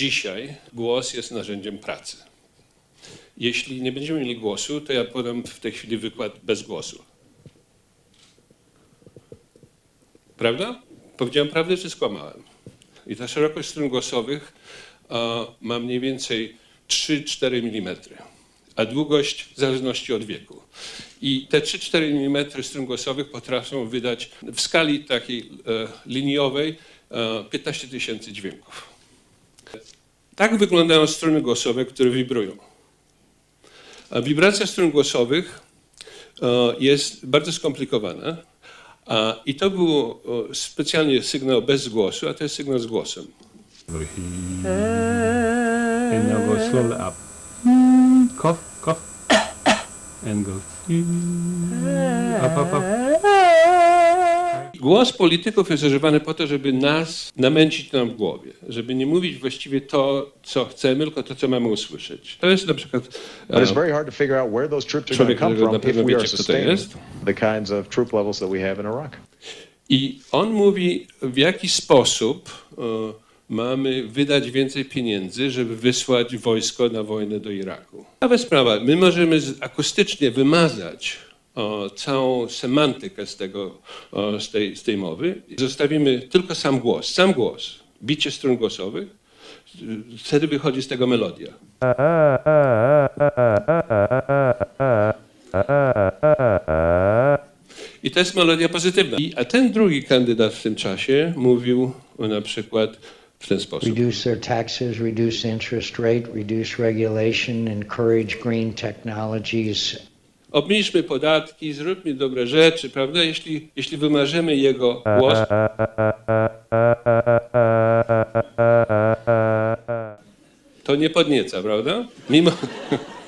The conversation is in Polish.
dzisiaj głos jest narzędziem pracy. Jeśli nie będziemy mieli głosu, to ja podam w tej chwili wykład bez głosu. Prawda? Powiedziałem prawdę czy skłamałem? I ta szerokość strun głosowych e, ma mniej więcej 3-4 mm, a długość w zależności od wieku. I te 3-4 mm strun głosowych potrafią wydać w skali takiej e, liniowej e, 15 tysięcy dźwięków. Tak wyglądają struny głosowe, które wibrują. A wibracja strun głosowych e, jest bardzo skomplikowana. A, I to był specjalnie sygnał bez głosu, a to jest sygnał z głosem. And now go slowly up. Cough, cough. And go up, up, up. Głos polityków jest używany po to, żeby nas namęcić nam w głowie, żeby nie mówić właściwie to, co chcemy, tylko to, co mamy usłyszeć. To jest na przykład But it's e, very hard to figure out where those troops are going Człowiek, to come którego from na pewno if we are wiecie, kto to sustaining jest. the kinds of troop levels that we have in Iraq. I on mówi, w jaki sposób e, mamy wydać więcej pieniędzy, żeby wysłać wojsko na wojnę do Iraku. Ciekawa sprawa, my możemy z, akustycznie wymazać o, całą semantykę z, tego, o, z, tej, z tej mowy. Zostawimy tylko sam głos, sam głos, bicie strun głosowych. Wtedy wychodzi z tego melodia. I to jest melodia pozytywna. I, a ten drugi kandydat w tym czasie mówił na przykład w ten sposób. Reduce their taxes, reduce interest rate, reduce regulation, encourage green technologies, Obniżmy podatki, zróbmy dobre rzeczy, prawda? Jeśli, jeśli wymarzymy jego głos, to nie podnieca, prawda? Mimo,